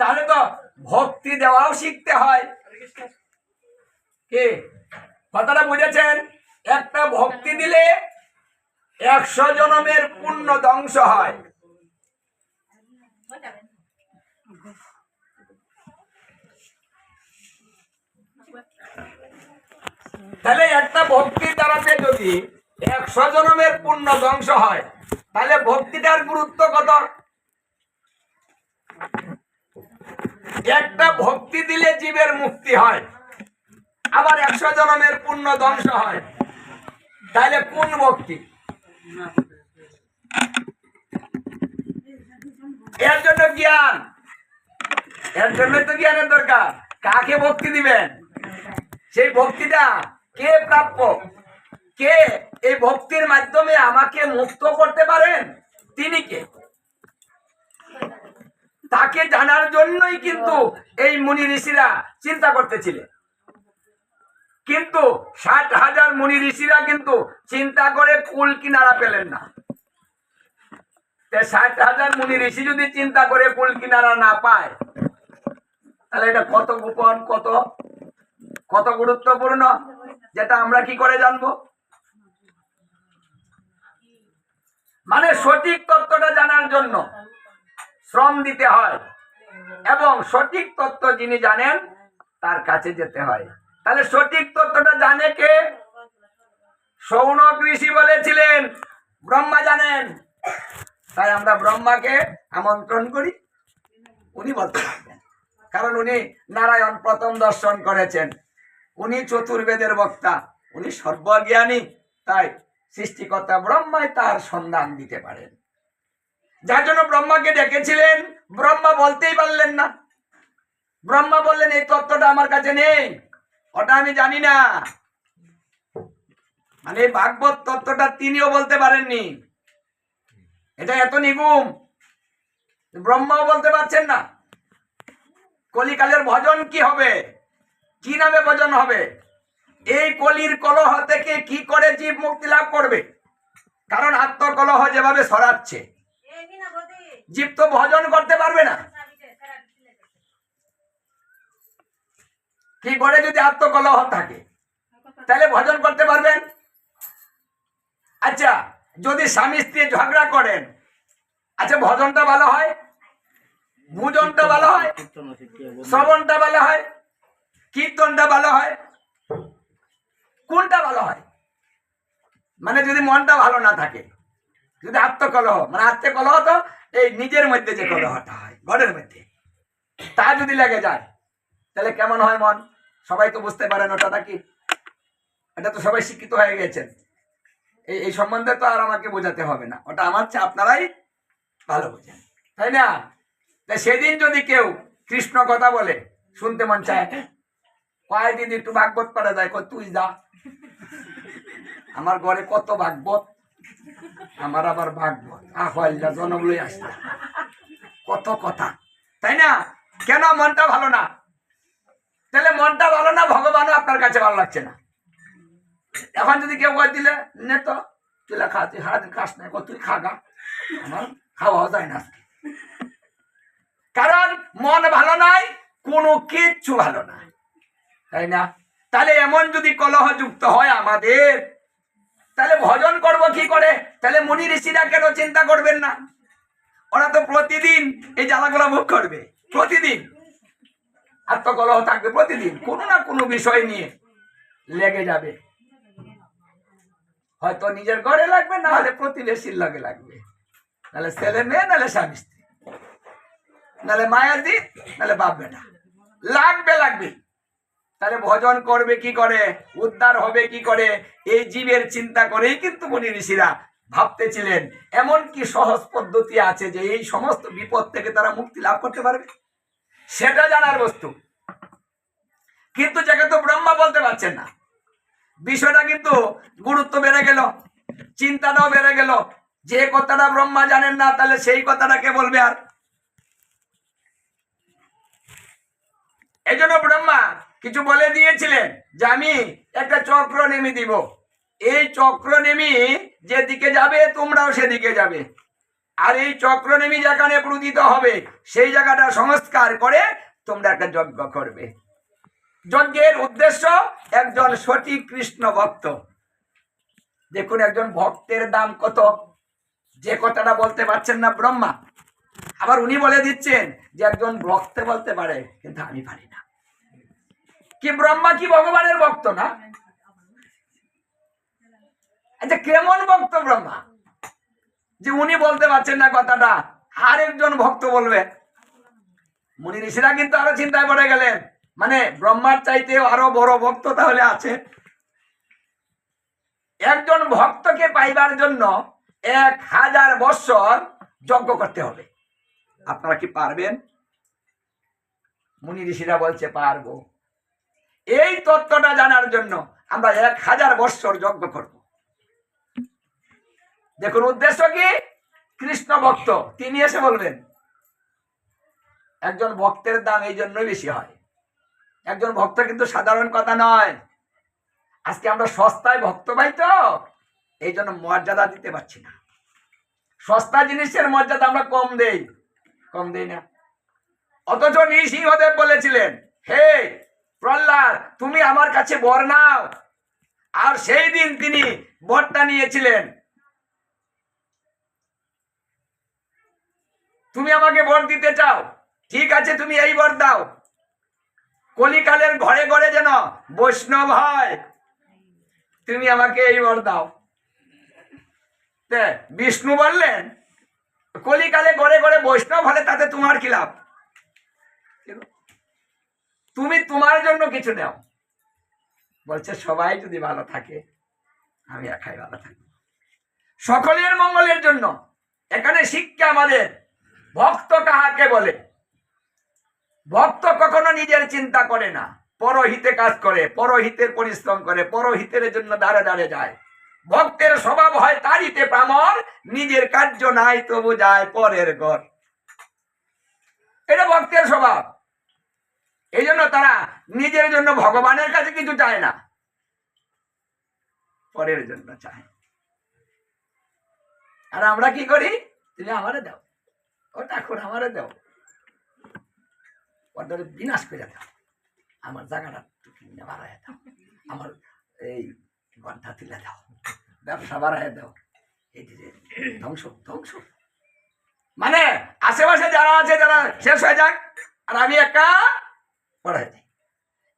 তাহলে তো ভক্তি দেওয়াও শিখতে হয়। কে? কথাটা বুঝেছেন? একটা ভক্তি দিলে একশো জনমের পুণ্য ধ্বংস হয়। তাহলে একটা ভক্তির দ্বারাতে যদি একশো জনমের পুণ্য ধ্বংস হয়, তাহলে ভক্তিটার গুরুত্ব কত? একটা ভক্তি দিলে জীবের মুক্তি হয়। আবার একশো জনমের পুণ্য ধ্বংস হয়। তাহলে কোন ভক্তি? এর জন্য জ্ঞান। এর জন্য তো জ্ঞানের দরকার। কাকে ভক্তি দিবেন? সেই ভক্তিটা কে প্রাপ্য? কে এই ভক্তির মাধ্যমে আমাকে মুক্ত করতে পারেন? তিনি কে? তাকে জানার জন্যই কিন্তু এই মুনি ঋষিরা চিন্তা করতেছিলেন কিন্তু ষাট হাজার মুনি ঋষিরা কিন্তু চিন্তা করে কুল কিনারা পেলেন না। ষাট হাজার মুনি ঋষি যদি চিন্তা করে কুল কিনারা না পায়, তাহলে এটা কত গোপন, কত কত গুরুত্বপূর্ণ, যেটা আমরা কি করে জানব? মানে সঠিক তত্ত্বটা জানার জন্য শ্রম দিতে হয়। এবং সঠিক তত্ত্ব যিনি জানেন, তার কাছে যেতে হয়। তাহলে সঠিক তত্ত্বটা জানে কে? সৌনক ঋষি বলেছিলেন, ব্রহ্মা জানেন। তাই আমরা ব্রহ্মাকে আমন্ত্রণ করি। উনি বলতে পারবেন কারণ উনি নারায়ণ প্রথম দর্শন করেছেন। উনি চতুর্বেদের বক্তা। উনি সর্বজ্ঞানী। তাই সৃষ্টিকর্তা ব্রহ্মায় তার সন্ধান দিতে পারেন। যার জন্য ব্রহ্মাকে ডেকেছিলেন, ব্রহ্মা বলতেই পারলেন না। ব্রহ্মা বললেন, এই তত্ত্বটা আমার কাছে নেই। ওটা আমি জানি না। মানে ভাগবত তত্ত্বটা তিনিও বলতে পারেননি। এটা এত নিগুম। ব্রহ্মাও বলতে পারছেন না। কলিকালের ভজন কি হবে? কি নামে ভজন হবে? এই কলির কলহ থেকে কি করে জীব মুক্তি লাভ করবে? কারণ আত্মকলহ যেভাবে সরাচ্ছে জীব তো ভজন করতে পারবে না। কি করে যদি আত্মকলহ থাকে? তাহলে ভজন করতে পারবেন? আচ্ছা যদি স্বামী স্ত্রী ঝগড়া করেন আচ্ছা ভজনটা ভালো হয়? ভুজনটা ভালো হয়? শ্রবণটা ভালো হয়? কীর্তনটা ভালো হয়? কোনটা ভালো হয়? মানে যদি মনটা ভালো না থাকে। যদি আত্মকলহ মানে আত্মকলহ তো এই নিজের মধ্যে যে কলহটা হয়, ঘরের মধ্যে। তা যদি লেগে যায়, তাহলে কেমন হয় মন? সবাই তো বুঝতে পারেন ওটা কি এটা তো সবাই শিক্ষিত হয়ে গেছেন। এই এই সম্বন্ধে তো আর আমাকে বোঝাতে হবে না। ওটা আমার চেয়ে আপনারাই ভালো বোঝেন। তাই না? তাই সেদিন যদি কেউ কৃষ্ণ কথা বলে, শুনতে মন চায়, কয় দিন একটু ভাগবত করা যায় তুই যা। আমার ঘরে কত ভাগবত? আমার আবার আহ্বাল্লা জনম লই আসতে। কত কথা। তাই না? কেন মনটা ভালো না? তাহলে মনটা ভালো না, ভগবানও আপনার কাছে ভালো লাগছে না। এখন যদি কেউ কয় দিলে, নে তো, তুই খা তুই সারাদিন খাস না তুই খাগা আমার খাওয়া যায় না কারণ মন ভালো নাই, কোনো কিচ্ছু ভালো নাই। তাই না? তাহলে এমন যদি কলহ যুক্ত হয় আমাদের তাহলে ভজন করব কি করে? তাহলে মুনি ঋষিরা কেন চিন্তা করবেন না? ওরা তো প্রতিদিন এই জ্বালাগুলা ভোগ করবে, প্রতিদিন। আত্মকলহ থাকবে প্রতিদিন, কোনো না কোনো বিষয় নিয়ে লেগে যাবে। হয়তো নিজের ঘরে লাগবে, না হলে প্রতিবেশীর লগে লাগবে। নাহলে ছেলে মেয়ে, নাহলে স্বামী স্ত্রী। নাহলে মায়ের দি নাহলে বাপ বেটা লাগবে লাগবে। তাহলে ভজন করবে কি করে? উদ্ধার হবে কি করে? এই জীবের চিন্তা করেই কিন্তু মনি ঋষিরা ভাবতেছিলেন, এমন কি সহজ পদ্ধতি আছে যে এই সমস্ত বিপদ থেকে তারা মুক্তি লাভ করতে পারবে? সেটা জানার বস্তু। কিন্তু যাকে তো ব্রহ্মা বলতে পারছেন না। বিষয়টা কিন্তু গুরুত্ব বেড়ে গেল, চিন্তাটাও বেড়ে গেল। যে কথাটা ব্রহ্মা জানেন না, তাহলে সেই কথাটা কে বলবে আর? এই জন্য ব্রহ্মা কিছু বলে দিয়েছিলেন যে আমি একটা চক্র নেমি দিব। এই চক্র নেমি যেদিকে যাবে, তোমরাও সেদিকে যাবে। আর এই চক্রনেমি যেখানে প্রুদিত হবে, সেই জায়গাটা সংস্কার করে তোমরা একটা যজ্ঞ করবে। যজ্ঞের উদ্দেশ্য একজন সঠিক কৃষ্ণ ভক্ত। দেখুন, একজন ভক্তের দাম কত? যে কথাটা বলতে পারছেন না ব্রহ্মা। আবার উনি বলে দিচ্ছেন যে একজন ভক্ত বলতে পারে, কিন্তু আমি পারি না। কি ব্রহ্মা কি ভগবানের ভক্ত না? আচ্ছা কেমন ভক্ত ব্রহ্মা? যে উনি বলতে পারছেন না কথাটা আর একজন ভক্ত বলবে। মুনি ঋষিরা কিন্তু আরও চিন্তায় পড়ে গেলেন মানে ব্রহ্মার চাইতেও আরও বড় ভক্ত তাহলে আছে। একজন ভক্তকে পাইবার জন্য এক হাজার বৎসর যজ্ঞ করতে হবে। আপনারা কি পারবেন? মুনি ঋষিরা বলছে, পারব। এই তত্ত্বটা জানার জন্য আমরা এক হাজার বৎসর যজ্ঞ করব। দেখুন উদ্দেশ্য কি? কৃষ্ণ ভক্ত। তিনি এসে বলবেন, একজন ভক্তের দাম এই জন্যই বেশি হয়। একজন ভক্ত কিন্তু সাধারণ কথা নয়। আজকে আমরা সস্তায় ভক্ত পাই তো, এই জন্য মর্যাদা দিতে পারছি না। সস্তা জিনিসের মর্যাদা আমরা কম দেই। কম দেই না। অথচ নৃসিংহদেব বলেছিলেন, হে প্রহ্লাদ, তুমি আমার কাছে বর নাও। আর সেই দিন তিনি বরটা নিয়েছিলেন। তুমি আমাকে বর দিতে চাও। ঠিক আছে, তুমি এই বর দাও। কলিকালের ঘরে ঘরে যেন বৈষ্ণব হয়, তুমি আমাকে এই বর দাও। বিষ্ণু বললেন, কলিকালে ঘরে ঘরে বৈষ্ণব হলে তাতে তোমার কি লাভ? তুমি তোমার জন্য কিছু নাও। বলছে, সবাই যদি ভালো থাকে, আমি একাই ভালো থাকি সকলের মঙ্গলের জন্য। এখানে শিক্ষা আমাদের। ভক্ত কাহাকে বলে? ভক্ত কখনো নিজের চিন্তা করে না। পরহিতে কাজ করে, পরহিতের পরিশ্রম করে, পরহিতের জন্য দাঁড়ে দাঁড়ে যায়। ভক্তের স্বভাব হয় তারিতে প্রামর, নিজের কার্য নাই তবু যায় পরের ঘর। এটা ভক্তের স্বভাব। এই জন্য তারা নিজের জন্য ভগবানের কাছে কিছু চায় না। পরের জন্য চায়। আর আমরা কি করি? তুমি আমারে দাও। ও ঠাকুর, আমারে দাও। ওদের বিনাশ করে দাও। আমার জায়গাটা কিনে বাড়ায় দাও। আমার এই ঘণ্টা তুলে দাও। ব্যবসা বাড়ায় দাও। এই যে ধ্বংস ধ্বংস। মানে আশেপাশে যারা আছে যারা শেষ হয়ে যাক। আর আমি একা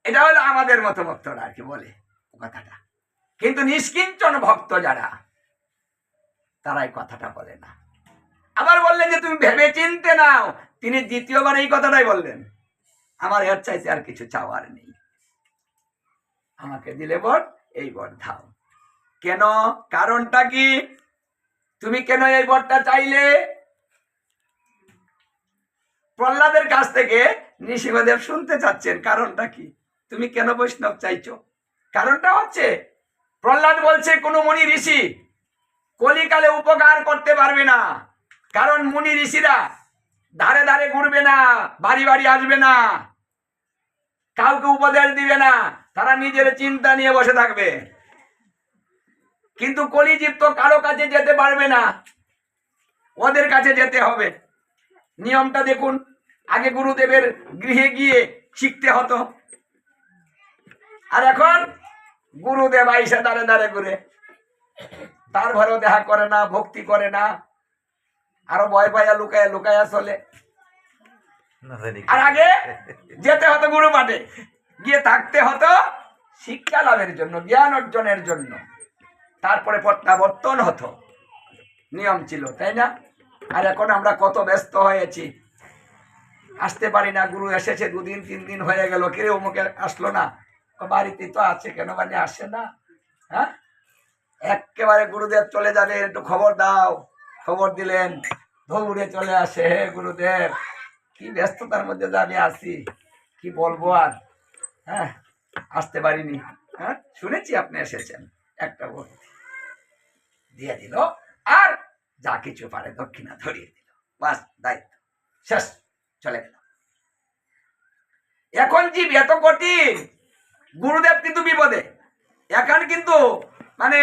এটা হলো আমাদের মতো ভক্তরা আর কি বলে কথাটা। কিন্তু নিষ্কিঞ্চন ভক্ত যারা, তারা এই কথাটা বলে না। আবার বললেন যে, তুমি ভেবে চিনতে নাও। তিনি দ্বিতীয়বার এই কথাটাই বললেন। আমার এর চাইতে আর কিছু চাওয়ার নেই। আমাকে দিলে বট এই বট ধাও। কেন? কারণটা কি? তুমি কেন এই বটটা চাইলে? প্রহ্লাদের কাছ থেকে নৃসিংহদেব শুনতে চাচ্ছেন, কারণটা কি? তুমি কেন বৈষ্ণব চাইছো? কারণটা হচ্ছে, প্রহ্লাদ বলছে, কোনো মুনি ঋষি কলিকালে উপকার করতে পারবে না। কারণ মুনি ঋষিরা ধারে ধারে ঘুরবে না, বাড়ি বাড়ি আসবে না, কাউকে উপদেশ দিবে না, তারা নিজের চিন্তা নিয়ে বসে থাকবে। কিন্তু কলিজীব তো কারও কাছে যেতে পারবে না, ওদের কাছে যেতে হবে। নিয়মটা দেখুন। আগে গুরুদেবের গৃহে গিয়ে শিখতে হতো। আর এখন গুরুদেব আইসা দাঁড়ে দাঁড়ে করে। তার ঘরেও দেখা করে না ভক্তি করে না। আরও ভয় পাইয়া লুকায়া লুকায়া চলে। আর আগে যেতে হতো গুরু মাঠে। গিয়ে থাকতে হতো শিক্ষা লাভের জন্য জ্ঞান অর্জনের জন্য। তারপরে প্রত্যাবর্তন হতো। নিয়ম ছিল তাই না? আর এখন আমরা কত ব্যস্ত হয়েছি। আসতে পারি না, গুরু এসেছে, দুদিন, তিন দিন হয়ে গেল। কেউ মুখে আসলো না? বাড়িতে তো আছে কেন মানে আসে না? হ্যাঁ? একেবারে গুরুদেব চলে যাবে একটু খবর দাও। খবর দিলেন, দৌড়ে চলে আসে, হে গুরুদেব। কি ব্যস্ততার মধ্যে আমি আসি কি বলব আর? হ্যাঁ আসতে পারিনি। হ্যাঁ শুনেছি আপনি এসেছেন। একটা ভক্তি দিয়ে দিল। আর যা কিছু পারে দক্ষিণা ধরিয়ে দিল। বাস, দায়িত্ব। শেষ, চলে গেল এখন জীব এত কঠিন, গুরুদেব কিন্তু বিপদে। এখন কিন্তু মানে